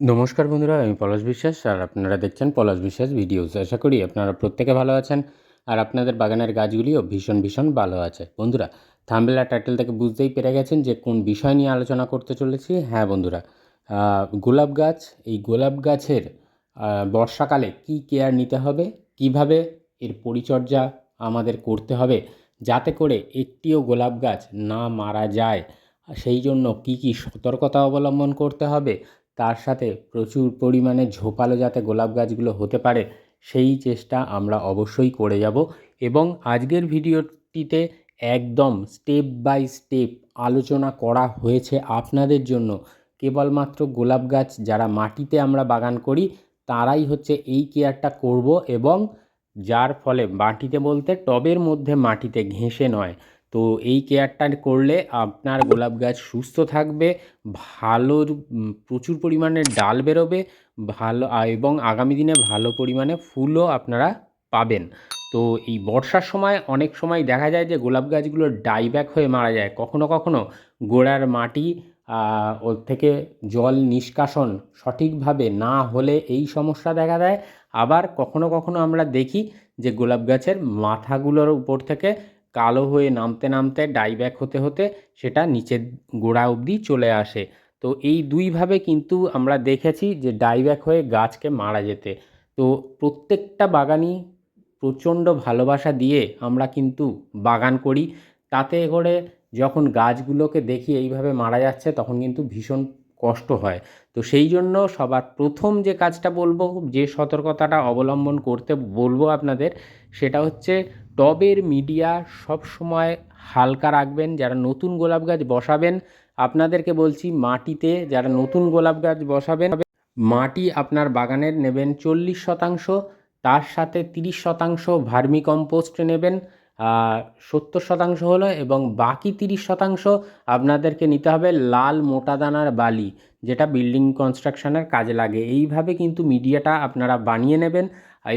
নমস্কার বন্ধুরা, আমি পলাশ বিশ্বাস আর আপনারা দেখছেন পলাশ বিশ্বাস ভিডিওস। আশা করি আপনারা প্রত্যেকে ভালো আছেন আর আপনাদের বাগানের গাছগুলিও ভীষণ ভীষণ ভালো আছে। বন্ধুরা থাম্বেল টাইটেল থেকে বুঝতেই পেরে গেছেন যে কোন বিষয় নিয়ে আলোচনা করতে চলেছি। হ্যাঁ বন্ধুরা গোলাপ গাছ, এই গোলাপ গাছের বর্ষাকালে কি কেয়ার নিতে হবে? কীভাবে এর পরিচর্যা আমাদের করতে হবে? যাতে করে একটিও গোলাপ গাছ না মারা যায়? সেই জন্য কি কি সতর্কতা অবলম্বন করতে হবে? তার সাথে প্রচুর পরিমাণে ঝোপালো যাতে গোলাপ গাছগুলো হতে পারে, সেই চেষ্টা আমরা অবশ্যই করে যাব এবং আজকের ভিডিওটিতে একদম স্টেপ বাই স্টেপ আলোচনা করা হয়েছে আপনাদের জন্য। কেবলমাত্র গোলাপ গাছ যারা মাটিতে আমরা বাগান করি, তারাই হচ্ছে এই কেয়ারটা করব এবং যার ফলে মাটিতে বলতে টবের মধ্যে মাটিতে ঘেঁষে নয়। তো এই কেয়ারটা করলে আপনার গোলাপ গাছ সুস্থ থাকবে ভালো প্রচুর পরিমাণে ডাল বেরোবে, ভালো এবং আগামী দিনে ভালো পরিমাণে ফুলও আপনারা পাবেন। তো এই বর্ষার সময় অনেক সময় দেখা যায় যে গোলাপ গাছগুলো ডাইব্যাক হয়ে মারা যায়। কখনো কখনো গোড়ার মাটি ওর থেকে জল নিষ্কাশন সঠিকভাবে না হলে এই সমস্যা দেখা দেয়। আবার কখনো কখনো আমরা দেখি যে গোলাপ গাছের মাথাগুলোর উপর থেকে কালো হয়ে নামতে নামতে ডাইব্যাক হতে হতে সেটা নিচের গোড়া অবধি চলে আসে। তো এই দুইভাবে কিন্তু আমরা দেখেছি যে ডাইব্যাক হয়ে গাছকে মারা যেতে। তো প্রত্যেকটা বাগানই প্রচণ্ড ভালোবাসা দিয়ে আমরা কিন্তু বাগান করি। তাতে করে যখন গাছগুলোকে দেখি এইভাবে মারা যাচ্ছে তখন কিন্তু ভীষণ কষ্ট হয়। তো সেই জন্য সবার প্রথম যে কাজটা বলব, যে সতর্কতাটা অবলম্বন করতে বলব আপনাদের, সেটা হচ্ছে টবের মিডিয়া সব সময় হালকা রাখবেন, যারা নতুন গোলাপ গাছ বসাবেন, আপনাদেরকে বলছি মাটিতে যারা নতুন গোলাপ গাছ বসাবেন, মাটি আপনার বাগানের নেবেন চল্লিশ শতাংশ, তার সাথে তিরিশ শতাংশ ভার্মি কম্পোস্ট নেবেন সত্তর শতাংশ হলো এবং বাকি তিরিশ শতাংশ আপনাদেরকে নিতে হবে লাল মোটা দানার বালি, যেটা বিল্ডিং কনস্ট্রাকশনের কাজে লাগে। এইভাবে কিন্তু মিডিয়াটা আপনারা বানিয়ে নেবেন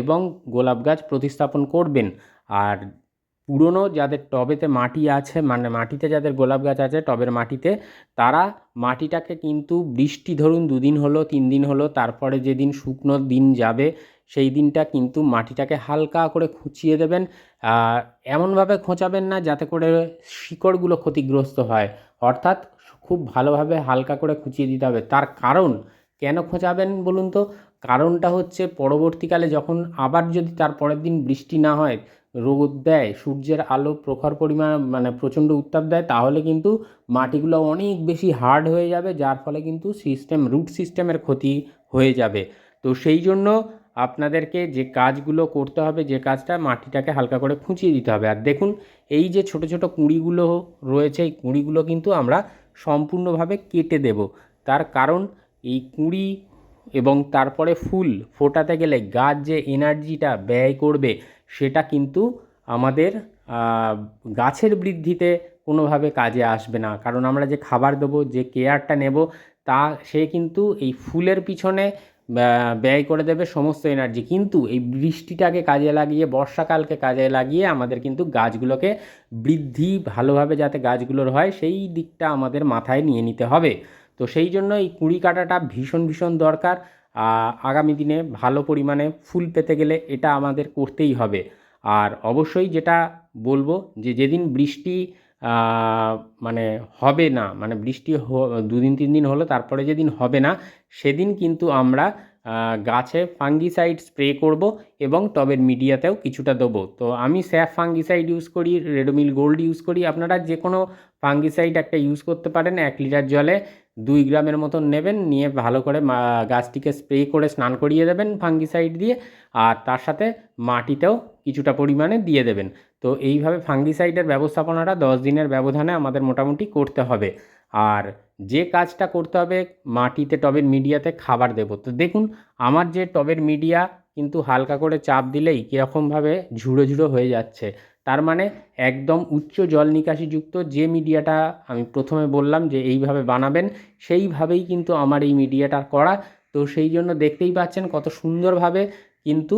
এবং গোলাপ গাছ প্রতিস্থাপন করবেন। আর পুরনো যাদের টবেতে মাটি আছে মানে মাটিতে যাদের গোলাপ গাছ আছে, টবের মাটিতে, তারা মাটিটাকে কিন্তু বৃষ্টি ধরুন দুদিন হলো, তিন দিন হলো, তারপরে যেদিন শুকনো দিন যাবে, সেই দিনটা কিন্তু মাটিটাকে হালকা করে খুঁচিয়ে দেবেন। এমনভাবে খোঁচাবেন না যাতে করে শিকড়গুলো ক্ষতিগ্রস্ত হয়। অর্থাৎ খুব ভালোভাবে হালকা করে খুঁচিয়ে দিতে হবে। তার কারণ কেন খোঁচাবেন বলুন তো? কারণটা হচ্ছে পরবর্তীকালে যখন আবার যদি তার পরের দিন বৃষ্টি না হয় রোদ দেয়, সূর্যের আলো প্রখর পরিমাণ মানে প্রচণ্ড উত্তাপ দেয়, তাহলে কিন্তু মাটিগুলো অনেক বেশি হার্ড হয়ে যাবে, যার ফলে কিন্তু সিস্টেম রুট সিস্টেমের ক্ষতি হয়ে যাবে। তো সেই জন্য আপনাদেরকে যে কাজগুলো করতে হবে, যে কাজটা মাটিটাকে হালকা করে খুঁচিয়ে দিতে হবে। আর দেখুন, এই যে ছোট ছোট কুঁড়িগুলো রয়েছে, এই কুঁড়িগুলো কিন্তু আমরা সম্পূর্ণভাবে কেটে দেব। তার কারণ, এই কুঁড়ি এবং তারপরে ফুল ফোটাতে গেলে গাছ যে এনার্জিটা ব্যয় করবে সেটা কিন্তু আমাদের গাছের বৃদ্ধিতে কোনোভাবে কাজে আসবে না। কারণ আমরা যে খাবার দেবো, যে কেয়ারটা নেব, তা সে কিন্তু এই ফুলের পিছনে ব্যয় করে দেবে সমস্ত এনার্জি। কিন্তু এই বৃষ্টিটাকে কাজে লাগিয়ে, বর্ষাকালকে কাজে লাগিয়ে আমাদের কিন্তু গাছগুলোকে বৃদ্ধি ভালোভাবে যাতে গাছগুলোর হয়, সেই দিকটা আমাদের মাথায় নিয়ে নিতে হবে। তো সেই জন্য এই কুড়ি কাটাটা ভীষণ ভীষণ দরকার। আগামী দিনে ভালো পরিমাণে ফুল পেতে গেলে এটা আমাদের করতেই হবে। আর অবশ্যই যেটা বলব যে যেদিন বৃষ্টি মানে হবে না মানে বৃষ্টি দুদিন, তিন দিন হলো, তারপরে যেদিন হবে না, সেদিন কিন্তু আমরা গাছে ফাঙ্গিসাইড স্প্রে করব এবং টবের মিডিয়াতেও কিছুটা দেবো। তো আমি স্যাফ ফাঙ্গিসাইড ইউজ করি, রেডোমিল গোল্ড ইউজ করি। আপনারা যে কোনো ফাঙ্গিসাইড একটা ইউজ করতে পারেন, এক লিটার জলে। দুই গ্রামের মতন নেবেন, নিয়ে ভালো করে গাছটিকে স্প্রে করে স্নান করিয়ে দেবেন ফাঙ্গিসাইড দিয়ে, আর তার সাথে মাটিতেও কিছুটা পরিমাণে দিয়ে দেবেন। তো এইভাবে ফাঙ্গিসাইডের ব্যবস্থাপনাটা দশ দিনের ব্যবধানে আমাদের মোটামুটি করতে হবে। আর যে কাজটা করতে হবে, মাটিতে টবের মিডিয়াতে খাবার দেবো। তো দেখুন, আমার যে টবের মিডিয়া কিন্তু হালকা করে চাপ দিলেই কীরকমভাবে ঝুড়ো ঝুড়ো হয়ে যাচ্ছে। তার মানে একদম উচ্চ জল নিকাশিযুক্ত যে মিডিয়াটা আমি প্রথমে বললাম যে এইভাবে বানাবেন, সেইভাবেই কিন্তু আমার এই মিডিয়াটা করা। তো সেই জন্য দেখতেই পাচ্ছেন কত সুন্দরভাবে কিন্তু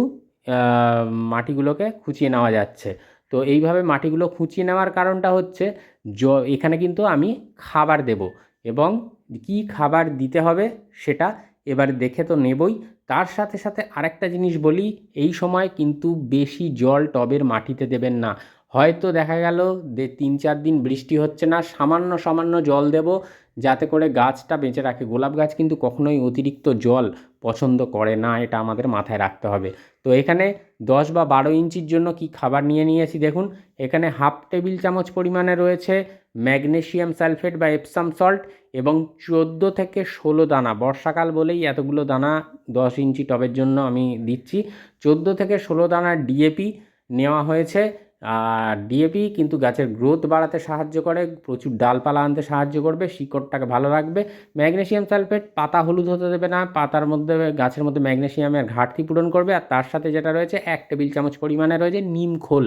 মাটিগুলোকে খুঁচিয়ে নেওয়া যাচ্ছে। তো এইভাবে মাটিগুলো খুঁচিয়ে নেওয়ার কারণটা হচ্ছে, জ, এখানে কিন্তু আমি খাবার দেব এবং কি খাবার দিতে হবে সেটা এবার দেখে তো নেবই। তার সাথে সাথে আরেকটা জিনিস বলি, এই সময় কিন্তু বেশি জল টবের মাটিতে দেবেন না। হয়তো দেখা গেল যে তিন চার দিন বৃষ্টি হচ্ছে না, সামান্য সামান্য জল দেব যাতে করে গাছটা বেঁচে রাখে। গোলাপ গাছ কিন্তু কখনোই অতিরিক্ত জল পছন্দ করে না, এটা আমাদের মাথায় রাখতে হবে। তো এখানে দশ বা বারো ইঞ্চির জন্য কি খাবার নিয়ে নিয়েছি দেখুন, এখানে হাফ টেবিল চামচ পরিমাণে রয়েছে ম্যাগনেসিয়াম সালফেট বা এপসাম সল্ট এবং চোদ্দ থেকে ষোলো দানা, বর্ষাকাল বলেই এতগুলো দানা দশ ইঞ্চি টবের জন্য আমি দিচ্ছি। চোদ্দ থেকে ষোলো দানা ডিএপি নেওয়া হয়েছে। আর ডিএপি কিন্তু গাছের গ্রোথ বাড়াতে সাহায্য করে, প্রচুর ডালপালা আনতে সাহায্য করবে, শিকড়টাকে ভালো রাখবে। ম্যাগনেসিয়াম সালফেট পাতা হলুদ হতে দেবে না, পাতার মধ্যে, গাছের মধ্যে ম্যাগনেসিয়ামের ঘাটতি পূরণ করবে, আর তার সাথে যেটা রয়েছে, এক টেবিল চামচ পরিমাণে রয়েছে নিম খোল,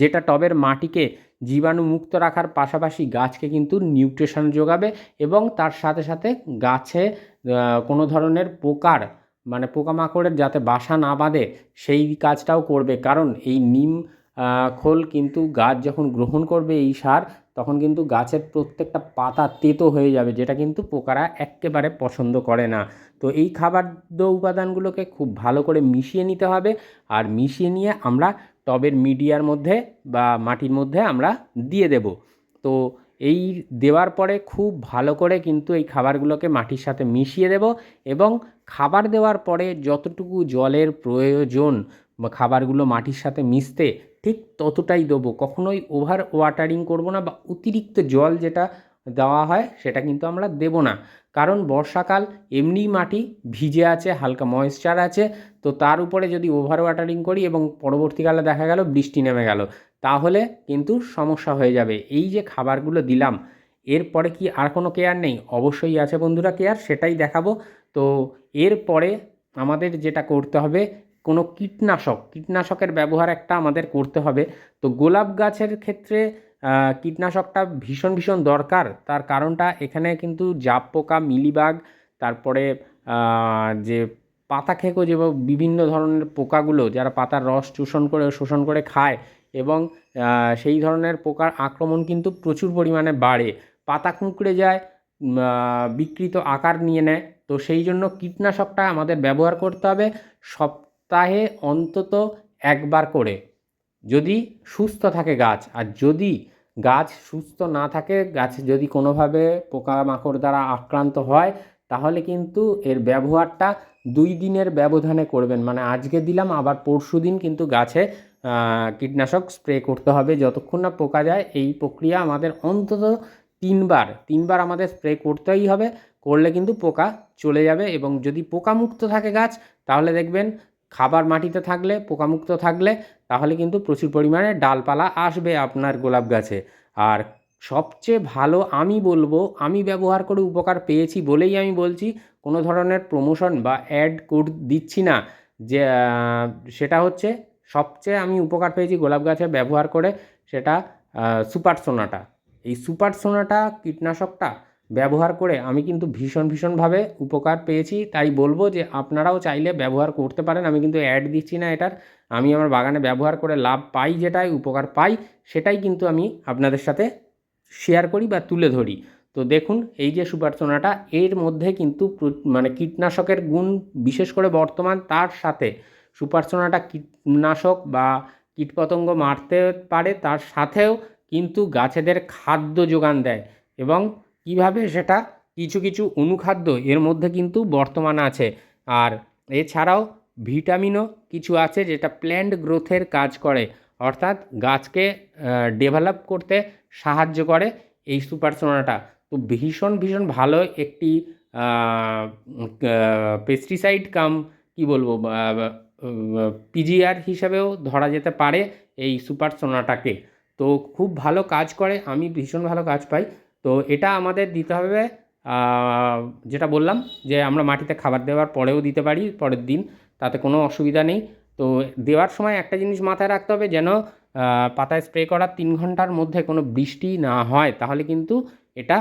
যেটা টবের মাটিকে জীবাণু মুক্ত রাখার পাশাপাশি গাছকে কিন্তু নিউট্রিশন যোগাবে এবং তার সাথে সাথে গাছে কোনো ধরনের পোকার মানে পোকামাকড়ের যাতে বাসা না বাঁধে, সেই কাজটাও করবে। কারণ এই নিম খোল কিন্তু গাছ যখন গ্রহণ করবে এই সার, তখন কিন্তু গাছের প্রত্যেকটা পাতা তেতো হয়ে যাবে, যেটা কিন্তু পোকারা এক্কেবারে পছন্দ করে না। তো এই খাবারদ্য উপাদানগুলোকে খুব ভালো করে মিশিয়ে নিতে হবে, আর মিশিয়ে নিয়ে আমরা টবের মিডিয়ার মধ্যে বা মাটির মধ্যে আমরা দিয়ে দেব। তো এই দেওয়ার পরে খুব ভালো করে কিন্তু এই খাবারগুলোকে মাটির সাথে মিশিয়ে দেব, এবং খাবার দেওয়ার পরে যতটুকু জলের প্রয়োজন খাবারগুলো মাটির সাথে মিশতে ঠিক ততটাই দেবো। কখনোই ওভার ওয়াটারিং করব না বা অতিরিক্ত জল যেটা দেওয়া হয় সেটা কিন্তু আমরা দেব না। কারণ বর্ষাকাল এমনি মাটি ভিজে আছে, হালকা ময়েশ্চার আছে, তো তার উপরে যদি ওভার ওয়াটারিং করি এবং পরবর্তীকালে দেখা গেল বৃষ্টি নেমে গেল, তাহলে কিন্তু সমস্যা হয়ে যাবে। এই যে খাবারগুলো দিলাম, এরপরে কি আর কোনো কেয়ার নেই? অবশ্যই আছে বন্ধুরা কেয়ার সেটাই দেখাবো। তো এরপরে আমাদের যেটা করতে হবে কোনো কীটনাশক, কীটনাশকের ব্যবহার একটা আমাদের করতে হবে। তো গোলাপ গাছের ক্ষেত্রে কীটনাশকটা ভীষণ ভীষণ দরকার। তার কারণটা এখানে কিন্তু জাপ পোকা, মিলিবাগ, তারপরে যে পাতা খেকো যে বিভিন্ন ধরনের পোকাগুলো, যারা পাতার রস শোষণ করে শোষণ করে খায় এবং সেই ধরনের পোকার আক্রমণ কিন্তু প্রচুর পরিমাণে বাড়ে। পাতা কুঁকড়ে যায় বিকৃত আকার নিয়ে নেয়। তো সেই জন্য কীটনাশকটা আমাদের ব্যবহার করতে হবে। সপ্তাহে অন্তত একবার করে। যদি সুস্থ থাকে গাছ, আর যদি গাছ সুস্থ না থাকে, গাছ যদি কোনোভাবে পোকামাকড় দ্বারা আক্রান্ত হয়, তাহলে কিন্তু এর ব্যবহারটা দুই দিনের ব্যবধানে করবেন। মানে আজকে দিলাম, আবার পরশু দিন কিন্তু গাছে কীটনাশক স্প্রে করতে হবে। যতক্ষণ না পোকা যায়, এই প্রক্রিয়া আমাদের অন্তত তিনবার তিনবার আমাদের স্প্রে করতেই হবে। করলে কিন্তু পোকা চলে যাবে এবং যদি পোকামুক্ত থাকে গাছ, তাহলে দেখবেন খাবার মাটিতে থাকলে, পোকামুক্ত থাকলে, তাহলে কিন্তু প্রচুর পরিমাণে ডালপালা আসবে আপনার গোলাপ গাছে। আর সবচেয়ে ভালো আমি বলব, আমি ব্যবহার করে উপকার পেয়েছি বলেই আমি বলছি, কোনো ধরনের প্রমোশন বা অ্যাড কোড দিচ্ছি না। যে সেটা হচ্ছে সবচেয়ে আমি উপকার পেয়েছি গোলাপ গাছে ব্যবহার করে, সেটা সুপার সোনাটা। এই সুপার সোনাটা কীটনাশকটা ব্যবহার করে আমি কিন্তু ভীষণ ভীষণভাবে উপকার পেয়েছি। তাই বলব যে আপনারাও চাইলে ব্যবহার করতে পারেন। আমি কিন্তু অ্যাড দিচ্ছি না এটার। আমি আমার বাগানে ব্যবহার করে লাভ পাই যেটাই, উপকার পাই, সেটাই কিন্তু আমি আপনাদের সাথে শেয়ার করি বা তুলে ধরি। তো দেখুন, এই যে সুপার সোনাটা এর মধ্যে কিন্তু মানে কীটনাশকের গুণ বিশেষ করে বর্তমান, তার সাথে সুপার সোনাটা কীটনাশক বা কীটপতঙ্গ মারতে পারে, তার সাথেও কিন্তু গাছেদের খাদ্য যোগান দেয় এবং কীভাবে সেটা কিছু কিছু অনুখাদ্য এর মধ্যে কিন্তু বর্তমান আছে। আর এছাড়াও ভিটামিনও কিছু আছে যেটা প্ল্যান্ট গ্রোথের কাজ করে। অর্থাৎ গাছকে ডেভেলপ করতে সাহায্য করে এই সুপার সোনাটা তো ভীষণ ভীষণ ভালো একটি পেস্টিসাইড কাম কি বলব পিজিআর হিসাবেও ধরা যেতে পারে এই সুপার সোনাটাকে তো খুব ভালো কাজ করে, আমি ভীষণ ভালো কাজ পাই। তো এটা আমাদের দিতে হবে যেটা বললাম যে আমরা মাটিতে খাবার দেওয়ার পরেও দিতে পারি, পরের দিন, তাতে কোনো অসুবিধা নেই। তো দেওয়ার সময় একটা জিনিস মাথায় রাখতে হবে যেন পাতায় স্প্রে করার তিন ঘণ্টার মধ্যে কোনো বৃষ্টি না হয়, তাহলে কিন্তু এটা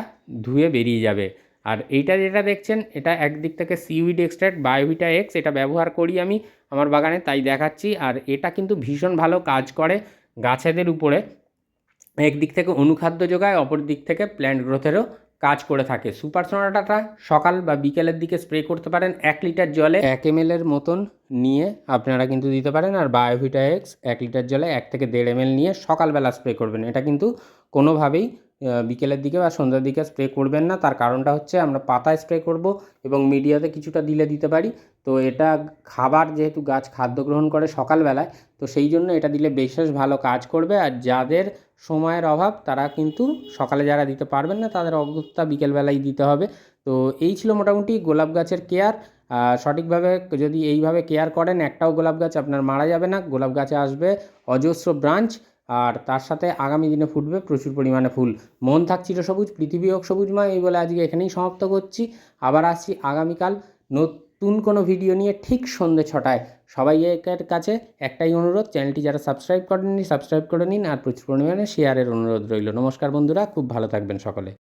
ধুয়ে বেরিয়ে যাবে। আর এইটা যেটা দেখছেন, এটা একদিক থেকে সিউইড এক্সট্রাক্ট বায়োভিটা এক্স এটা ব্যবহার করি আমি আমার বাগানে, তাই দেখাচ্ছি। আর এটা কিন্তু ভীষণ ভালো কাজ করে গাছেদের উপরে। একদিক থেকে অনুখাদ্য যোগায়, অপর দিক থেকে প্ল্যান্ট গ্রোথেরও কাজ করে থাকে। সুপার সোনাটাটা সকাল বা বিকেলের দিকে স্প্রে করতে পারেন এক লিটার জলে। এক এম এর মতন নিয়ে আপনারা কিন্তু দিতে পারেন আর বায়োভিটা এক্স এক লিটার জলে এক থেকে দেড় এম নিয়ে সকালবেলা স্প্রে করবেন। এটা কিন্তু কোনোভাবেই বিকেলের দিকে বা সন্ধ্যার দিকে স্প্রে করবেন না। তার কারণটা হচ্ছে আমরা পাতায় স্প্রে করব এবং মিডিয়াতে কিছুটা দিলে দিতে পারি। তো এটা খাবার যেহেতু গাছ খাদ্য গ্রহণ করে সকালবেলায়, তো সেই জন্য এটা দিলে বিশেষ ভালো কাজ করবে। আর যাদের সময়ের অভাব, তারা কিন্তু সকালে যারা দিতে পারবেন না, তাদের অগত্যা বিকেলবেলায় দিতে হবে। তো এই ছিল মোটামুটি গোলাপ গাছের কেয়ার। সঠিকভাবে যদি এইভাবে কেয়ার করেন, একটাও গোলাপ গাছ আপনার মারা যাবে না। গোলাপ গাছে আসবে অজস্র ব্রাঞ্চ, আর তার সাথে আগামী দিনে ফুটবে প্রচুর পরিমাণে ফুল। মন থাক চিরসবুজ, পৃথিবী হোক সবুজময়, এই বলে আজকে এখানেই সমাপ্ত করছি। আবার আসছি আগামীকাল নতুন কোনো ভিডিও নিয়ে ঠিক সন্ধে ছটায়। সবাই একের কাছে একটাই অনুরোধ, চ্যানেলটি যারা সাবস্ক্রাইব করেননি, সাবস্ক্রাইব করে নিন। আর প্রচুর পরিমাণে শেয়ারের অনুরোধ রইল। নমস্কার বন্ধুরা, খুব ভালো থাকবেন সকলে।